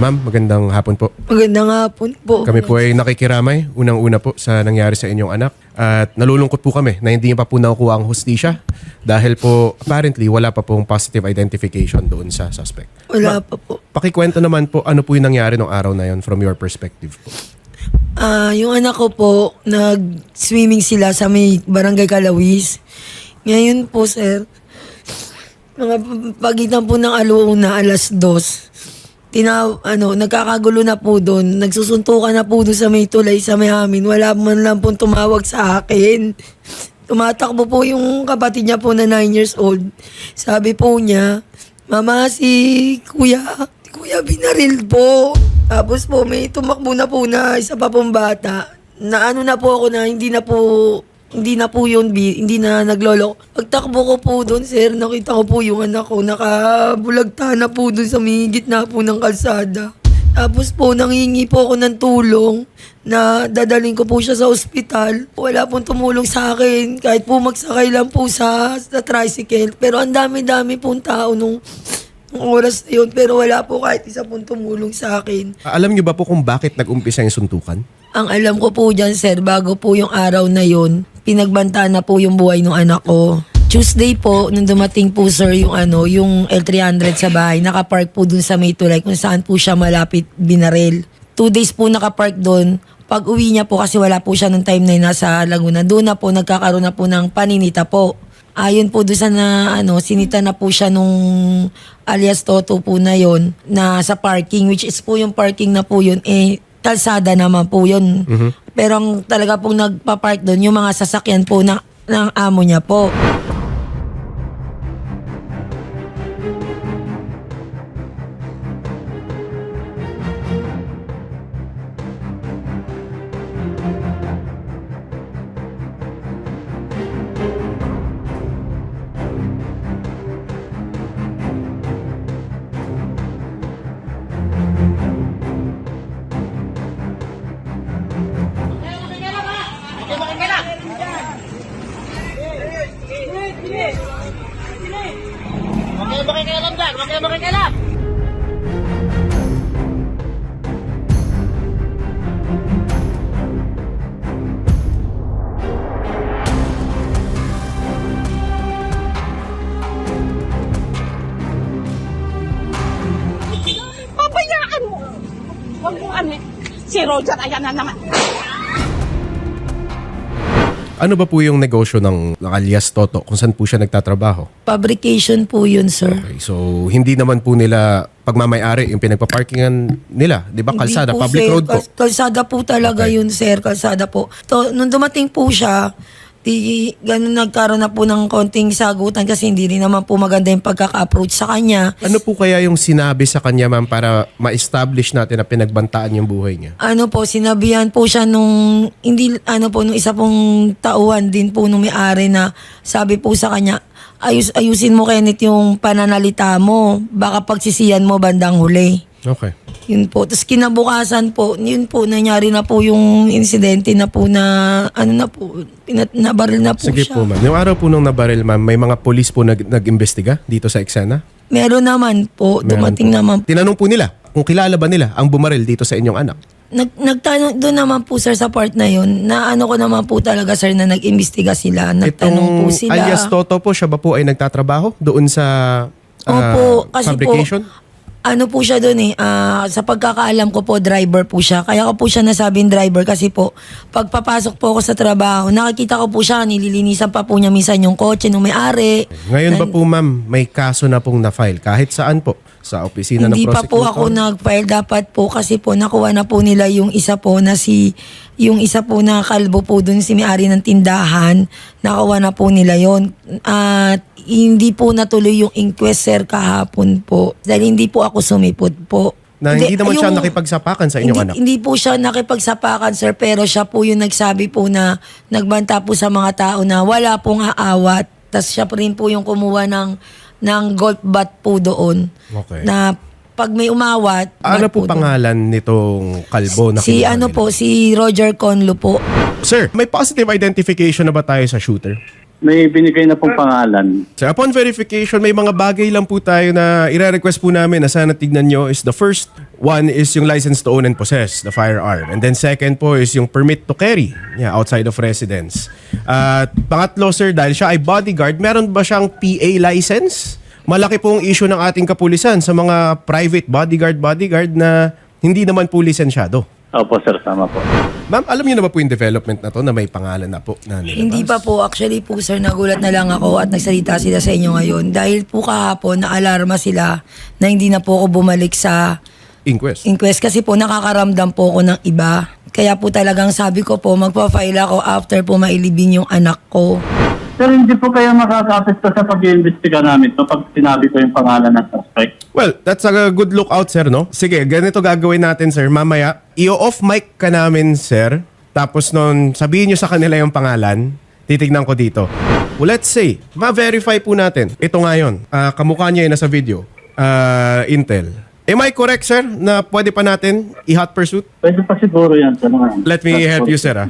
Ma'am, magandang hapon po. Magandang hapon po. Kami po ay nakikiramay, unang-una po sa nangyari sa inyong anak. At nalulungkot po kami na hindi pa po nakukuha ang hustisya dahil po apparently wala pa pong positive identification doon sa suspect. Wala pa po. Pakikwento naman po ano po yung nangyari nung araw na yon from your perspective po. Ah, yung anak ko po, nag-swimming sila sa may barangay Kalawis. Ngayon po, sir, mga pagitan po ng alauna, alas dos, tina, ano, nagkakagulo na po doon. Nagsusuntukan na po doon sa may tulay sa may amin. Wala man lang po tumawag sa akin. Tumatakbo po yung kapatid niya po na 9 years old. Sabi po niya, Mama, si Kuya, si Kuya binaril po. Tapos po may tumakbo na po na isa pa pong bata. Na ano na po ako na hindi na po hindi na po yun, bi- hindi na naglolo. Pagtakbo ko po doon, sir, nakita ko po yung anak ko, nakabulagta na po doon sa may gitna po ng kalsada. Tapos po, nangingi po ako ng tulong na dadaling ko po siya sa ospital. Wala pong tumulong sa akin, kahit po magsakay lang po sa, sa tricycle. Pero ang dami-dami pong tao nung, nung oras na yun, pero wala po kahit isa pong tumulong sa akin. Alam niyo ba po kung bakit nag-umpisa yung suntukan? Ang alam ko po dyan, sir, bago po yung araw na yon, pinagbanta na po yung buhay ng anak ko. Tuesday po, nung dumating po sir yung ano, yung L300 sa bahay, nakapark po dun sa may tulay kung saan po siya malapit binaril. Two days po nakapark dun. Pag uwi niya po kasi wala po siya nung time na yun nasa Laguna, doon na po nagkakaroon na po ng paninita po. Ayon po doon sa na, ano, sinita na po siya nung alias Toto po na yon na sa parking, which is po yung parking na po yun, eh, kalsada naman po yun. Pero ang talaga pong nagpa-park doon, yung mga sasakyan po na, ng amo niya po. Si Roger, ayan na naman. Ano ba po yung negosyo ng, alias Toto kung saan po siya nagtatrabaho? Fabrication po yun, sir. Okay, so hindi naman po nila pagmamayari yung pinagpaparkingan nila, 'di ba? Hindi Kalsada, po, public sir. road po. Kal- Kalsada po talaga Okay. yun, sir. Kalsada po. To, nung dumating po siya, di, ganun nagkaroon na po ng konting sagutan kasi hindi rin naman po maganda yung pagkaka-approach sa kanya. Ano po kaya yung sinabi sa kanya ma'am para ma-establish natin na pinagbantaan yung buhay niya? ano po, sinabihan po siya nung, hindi, ano po, nung isa pong tauhan din po nung may-ari na sabi po sa kanya, ayus, ayusin mo Kenneth yung pananalita mo, baka pagsisiyan mo bandang huli. Okay. Yun po. Tapos kinabukasan po, yun po, nangyari na po yung insidente na po na, ano na po, pinat, nabaril na po Sige siya. po ma'am. Yung araw po nung nabaril ma'am, may mga polis po nag, nag-imbestiga dito sa eksena? Meron naman po, Meron dumating po. naman Tinanong po nila kung kilala ba nila ang bumaril dito sa inyong anak. Nag, nagtanong doon naman po sir sa part na yun, na ano ko naman po talaga sir na nag-imbestiga sila. Nagtanong po sila. alias Toto po, siya ba po ay nagtatrabaho doon sa ah, Opo, kasi fabrication? po, ano po siya doon eh, ah, sa pagkakaalam ko po, driver po siya. Kaya ko po siya nasabing driver kasi po, pagpapasok po ako sa trabaho, nakikita ko po siya, nililinisan pa po niya minsan yung kotse nung may-ari. Ngayon ba po ma'am, may kaso na pong na-file kahit saan po? Sa opisina Hindi ng pa po ako prosecutor? nag-file. Dapat po kasi po nakuha na po nila yung isa po na si, yung isa po na kalbo po dun si may-ari ng tindahan. Nakuha na po nila yon At hindi po natuloy yung inquest sir kahapon po. Dahil hindi po ako sumipot po. Na hindi, naman siya yung- nakipagsapakan sa inyong hindi, anak. Hindi po siya nakipagsapakan, sir, pero siya po yung nagsabi po na nagbanta po sa mga tao na wala pong aawat. Tapos siya pa rin po yung kumuha ng, ng golf bat po doon. Okay. Na pag may umawat, ano po pangalan nitong kalbo na Si kinuha ano nila? po, si Roger Conlo po. Sir, may positive identification na ba tayo sa shooter? may binigay na pong pangalan. So upon verification, may mga bagay lang po tayo na ire-request po namin na sana tignan nyo is the first one is yung license to own and possess the firearm. And then second po is yung permit to carry yeah, outside of residence. At pangatlo sir, dahil siya ay bodyguard, meron ba siyang PA license? Malaki pong issue ng ating kapulisan sa mga private bodyguard bodyguard na hindi naman po lisensyado. Opo sir, tama po. Ma'am, alam niyo na ba po yung development na to na may pangalan na po na nilabas? Hindi pa po. Actually po, sir, nagulat na lang ako at nagsalita sila sa inyo ngayon. Dahil po kahapon, na-alarma sila na hindi na po ako bumalik sa Inquest. inquest kasi po nakakaramdam po ako ng iba. Kaya po talagang sabi ko po, magpa-file ako after po mailibing yung anak ko. Sir, hindi po kayo makakapit sa pag-iimbestiga namin no, pag sinabi ko yung pangalan ng suspect. Well, that's a good lookout, sir, no? Sige, ganito gagawin natin, sir. Mamaya, i-off mic ka namin, sir. Tapos nun, sabihin nyo sa kanila yung pangalan. Titignan ko dito. Well, let's say, ma-verify po natin. Ito nga yun. Ah, kamukha niya yun nasa video. Ah, Intel. Am I correct, sir, na pwede pa natin i-hot pursuit? Pwede pa siguro yan. Sir, naman. Let me help you, sir, ah.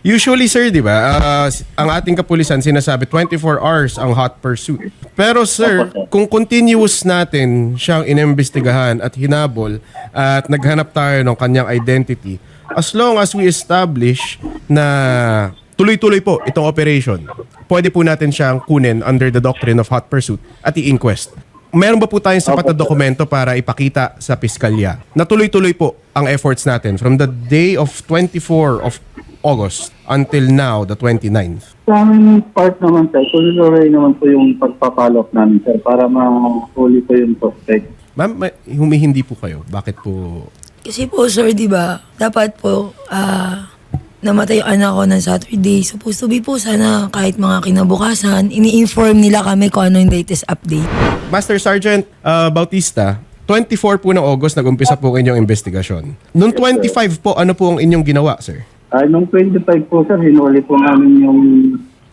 Usually, sir, di ba, ah, s- ang ating kapulisan sinasabi 24 hours ang hot pursuit. Pero sir, Opo, sir. kung continuous natin siyang inimbestigahan at hinabol at naghanap tayo ng kanyang identity, as long as we establish na tuloy-tuloy po itong operation, pwede po natin siyang kunin under the doctrine of hot pursuit at i-inquest. Meron ba po tayong sapat na dokumento para ipakita sa piskalya na tuloy-tuloy po ang efforts natin from the day of 24 of August until now, the 29th. Sa aming part naman sir, tuloy naman po yung pagpapalok namin sir para mahuli po yung suspect. Ma'am, may- humihindi po kayo. Bakit po? Kasi po, sir, di ba, dapat po, ah, namatay yung anak ko ng Saturday. Supposed to be po, sana kahit mga kinabukasan, ini-inform nila kami kung ano yung latest update. Master Sergeant uh, Bautista, 24 po ng August nag-umpisa po ang inyong investigasyon. Noong 25 po, ano po ang inyong ginawa, sir? Ah, nung 25 po sir, hinuli po namin yung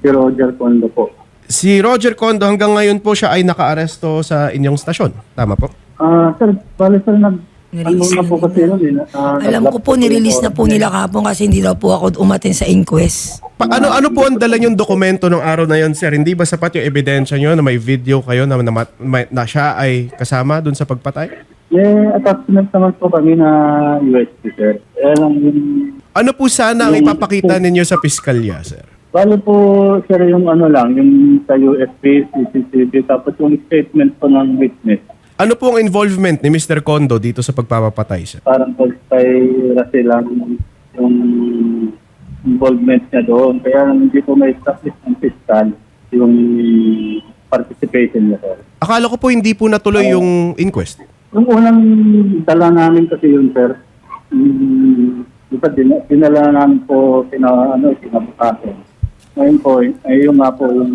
si Roger Condo po. Si Roger Condo hanggang ngayon po siya ay nakaaresto sa inyong stasyon. Tama po? Ah, sir, bali sir, nag, Nirelease na na po kasi yun, eh, na- ah, Alam ko po, nirelease na po nila kahapon kasi hindi daw po ako umatin sa inquest. Pa- ano ano po ang dala yung dokumento ng araw na yon, sir? Hindi ba sapat yung ebidensya nyo na may video kayo na, na, na, na siya ay kasama dun sa pagpatay? May attachment naman po kami na USB, sir. Kaya lang yung... Ano po sana ang ipapakita ninyo sa piskalya, sir? Bali po, sir, yung ano lang, yung sa USB, CCTV, tapos yung statement po ng witness. Ano po ang involvement ni Mr. Condo dito sa pagpapatay, sir? Parang pagpay lang yung involvement niya doon. Kaya hindi po may establish ng fiscal yung participation niya, sir. Akala ko po hindi po natuloy yung inquest. Yung unang dala namin kasi yun, sir, um, di ba, din, dinala namin po sina, ano, sinabukasan. Ngayon po, ay yung nga po yung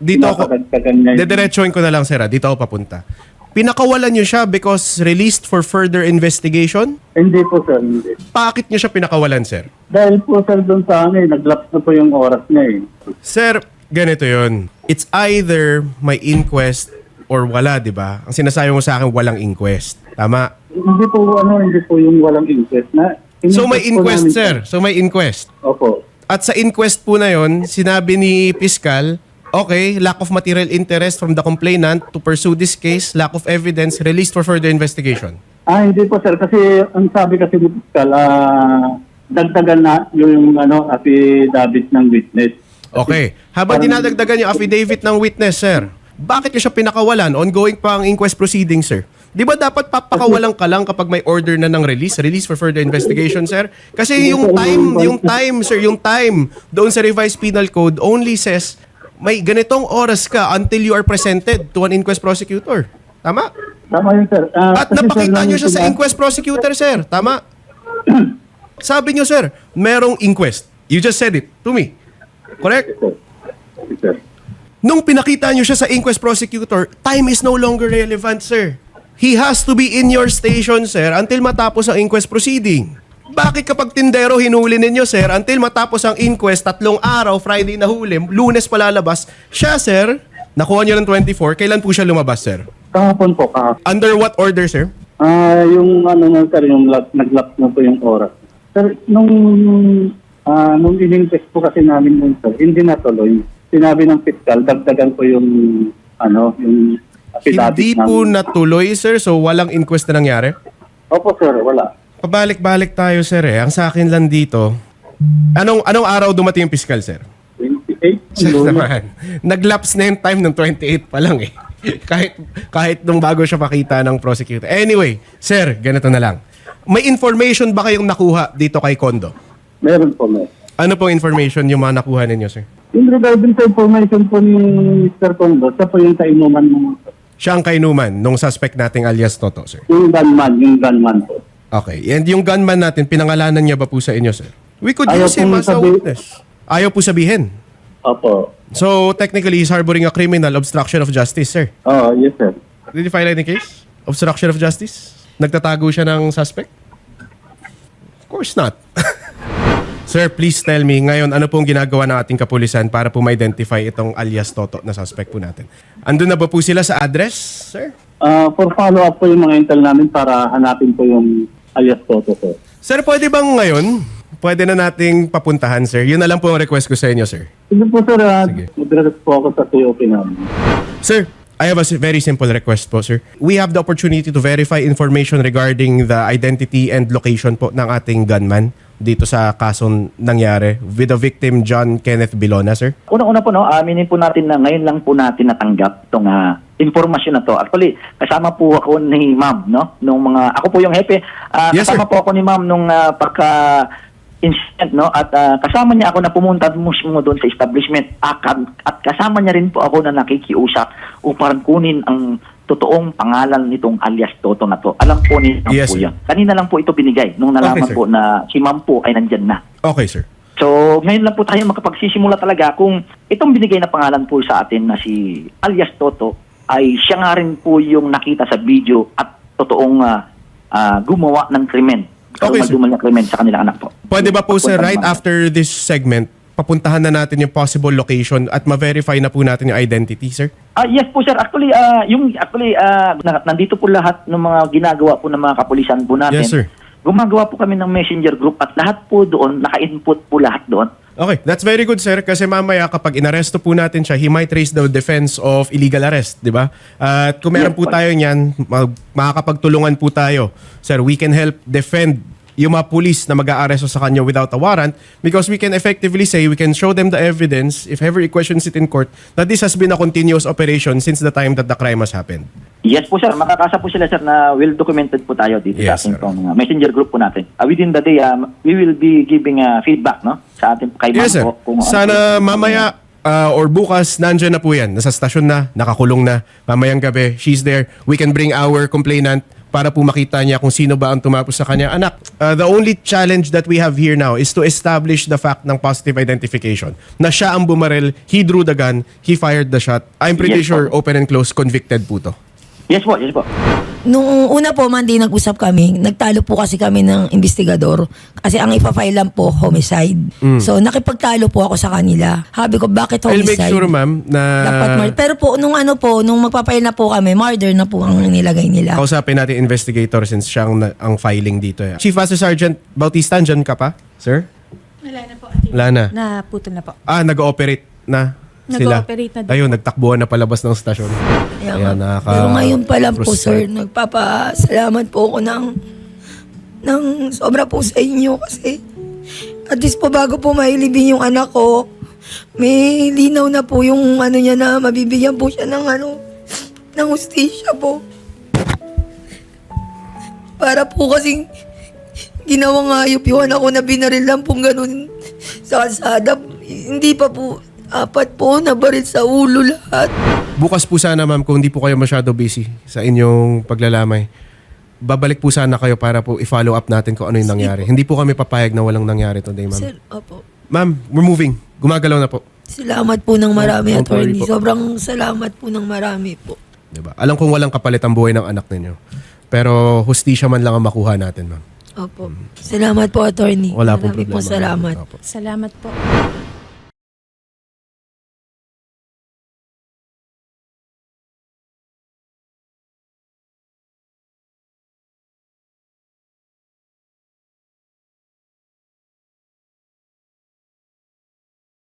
Dito ako, pinapagagdagan niya yung- dediretsuhin ko na lang, sir. ah. Dito ako papunta. Pinakawalan niyo siya because released for further investigation? Hindi po, sir, hindi. Bakit niyo siya pinakawalan, sir? Dahil po, sir, doon sa ano, eh, nag-lapse na po yung oras niya eh. Sir, ganito yon. It's either may inquest or wala, di ba? Ang sinasabi mo sa akin, walang inquest. Tama? Hindi po, ano, hindi po yung walang inquest na. So may po inquest, namin, sir. So may inquest. Opo. At sa inquest po na yon, sinabi ni Piskal, okay, lack of material interest from the complainant to pursue this case, lack of evidence, released for further investigation. Ah, hindi po, sir. Kasi ang sabi kasi ni Pascal, ah, dagdagan na yung ano, affidavit ng witness. Okay. Habang dinadagdagan yung affidavit ng witness, sir, bakit niyo siya pinakawalan? Ongoing pa ang inquest proceeding, sir. Di ba dapat papakawalan ka lang kapag may order na ng release? Release for further investigation, sir? Kasi yung time, yung time, sir, yung time doon sa revised penal code only says may ganitong oras ka until you are presented to an inquest prosecutor. Tama? Tama yun, sir. Ah, At napakita nyo siya sa inquest prosecutor, sir. Tama? Sabi nyo, sir, merong inquest. You just said it to me. Correct? Sir. Nung pinakita nyo siya sa inquest prosecutor, time is no longer relevant, sir. He has to be in your station, sir, until matapos ang inquest proceeding. Bakit kapag tindero hinuli ninyo, sir, until matapos ang inquest, tatlong araw, Friday na huli, lunes palalabas, siya, sir, nakuha nyo ng 24, kailan po siya lumabas, sir? Kahapon po, kahapon. Under what order, sir? Ah, yung ano na, sir, yung lap, nag-lapse na po yung oras. Sir, nung, ah, nung in-invest po kasi namin nun, sir, hindi natuloy. sinabi ng fiscal, dagdagan ko yung, ano, yung affidavit Hindi ng- po natuloy, sir. So, walang inquest na nangyari? Opo, sir, wala. Pabalik-balik tayo, sir. Eh. Ang sa akin lang dito, anong anong araw dumating yung fiscal, sir? 28? Sir naman, naglaps na yung time ng 28 pa lang eh. kahit, kahit nung bago siya pakita ng prosecutor. Anyway, sir, ganito na lang. May information ba kayong nakuha dito kay Kondo? Meron po, meron. Ano pong information yung mga nakuha ninyo, sir? In regarding sa information po ni Mr. Condo, siya po yung kainuman ng Siya ang kainuman nung suspect nating alias Toto, sir. yung gunman, yung gunman po. Okay. And yung gunman natin, pinangalanan niya ba po sa inyo, sir? We could Ayaw use him pong as a sabi- witness. Ayaw po sabihin. Opo. So, technically, he's harboring a criminal obstruction of justice, sir. Oo, yes sir. Did you file any case? Obstruction of justice? Nagtatago siya ng suspect? Of course not. Sir, please tell me, ngayon, ano pong ginagawa ng ating kapulisan para po ma-identify itong alias Toto na suspect po natin? Andun na ba po sila sa address, sir? Ah, for follow-up po yung mga intel namin para hanapin po yung alias Toto sir. Sir, pwede bang ngayon? Pwede na nating papuntahan, sir. Yun na lang po ang request ko sa inyo, sir. Sige po sir, uh, Sige. po ako sa TOP namin. Sir, I have a s- very simple request po, sir. We have the opportunity to verify information regarding the identity and location po ng ating gunman dito sa kasong nangyari with the victim John Kenneth Bilona, sir. Una-una po, no, aminin po natin na ngayon lang po natin natanggap itong ah, informasyon na to. Actually, kasama po ako ni ma'am, no? Nung mga, ako po yung hepe. Ah, Yes, kasama sir. po ako ni ma'am nung ah, pagka incident, no? At ah, kasama niya ako na pumunta mismo doon sa establishment. At, at kasama niya rin po ako na nakikiusap upang kunin ang totoong pangalan nitong alias Toto na to. Alam po ni ma'am Yes, po sir. yan. Kanina lang po ito binigay nung nalaman Okay, sir. po na si ma'am po ay nandyan na. Okay, sir. So, ngayon lang po tayo makapagsisimula talaga kung itong binigay na pangalan po sa atin na si alias Toto ay siya nga rin po yung nakita sa video at totoong ah, ah, gumawa ng krimen. Okay, sir. Dumal na krimen sa kanilang anak po. Pwede ba po, sir, Papunta right naman. after this segment, papuntahan na natin yung possible location at ma-verify na po natin yung identity, sir? Ah, yes po sir. Actually, ah, yung actually ah, na- nandito po lahat ng mga ginagawa po ng mga kapulisan po natin. Yes, sir. Gumagawa po kami ng messenger group at lahat po doon, naka-input po lahat doon. Okay, that's very good sir kasi mamaya kapag inaresto po natin siya, he might raise the defense of illegal arrest, di ba? At kung meron po tayo niyan, mag- makakapagtulungan po tayo. Sir, we can help defend yung mga police na mag-aaresto sa kanya without a warrant because we can effectively say, we can show them the evidence if ever he questions it in court that this has been a continuous operation since the time that the crime has happened. Yes po sir, makakasa po sila sir na well documented po tayo dito Yes, sa ating sir. pong, uh, messenger group po natin. Uh, within the day, um, we will be giving uh, feedback no sa ating kay ma'am Yes, sir. po. kung ano Sana mamaya uh, or bukas, nandyan na po yan. Nasa stasyon na, nakakulong na. Mamayang gabi, she's there. We can bring our complainant para po makita niya kung sino ba ang tumapos sa kanya. Anak, uh, the only challenge that we have here now is to establish the fact ng positive identification. Na siya ang bumarel, he drew the gun, he fired the shot. I'm pretty Yes, po. sure open and close, convicted po to. Yes po, yes po. Nung una po, Monday, nag-usap kami. Nagtalo po kasi kami ng investigador. Kasi ang ipafile lang po, homicide. So, nakipagtalo po ako sa kanila. Habi ko, bakit. I'll make homicide? sure, ma'am, na Dapat murder. Pero po, nung ano po, nung magpapile na po kami, murder na po ang nilagay nila. kausapin natin investigator since siya ang, na- ang filing dito. Eh. Chief Master Sergeant Bautista, andyan ka pa, sir? Wala na po. Wala na. Naputol na po. Ah, nag-ooperate na sila. Nag-ooperate na din Ayun, nagtakbuhan na palabas ng stasyon. Kaya Kaya nga. nakaka- Pero ngayon pa lang po, frustrate. sir, nagpapasalamat po ako ng, ng sobra po sa inyo kasi at least po bago po mailibing yung anak ko, may linaw na po yung ano niya na mabibigyan po siya ng ano, ng hustisya po. Para po kasing ginawang hayop yung anak ko na binaril lang pong ganun sa kalsada. Hindi pa po, apat po, nabaril sa ulo lahat. Bukas po sana ma'am, kung hindi po kayo masyado busy sa inyong paglalamay, babalik po sana kayo para po i-follow up natin kung ano yung nangyari. Hindi po kami papayag na walang nangyari today, ma'am. Sir, opo. Ma'am, we're moving. Gumagalaw na po. Salamat po ng marami, Don't worry attorney. po. Sobrang salamat po ng marami po. Diba? Alam kong walang kapalit ang buhay ng anak ninyo. Pero hustisya man lang ang makuha natin, ma'am. Opo. Salamat po, attorney. Wala pong marami problema. po salamat. Opo. Salamat po.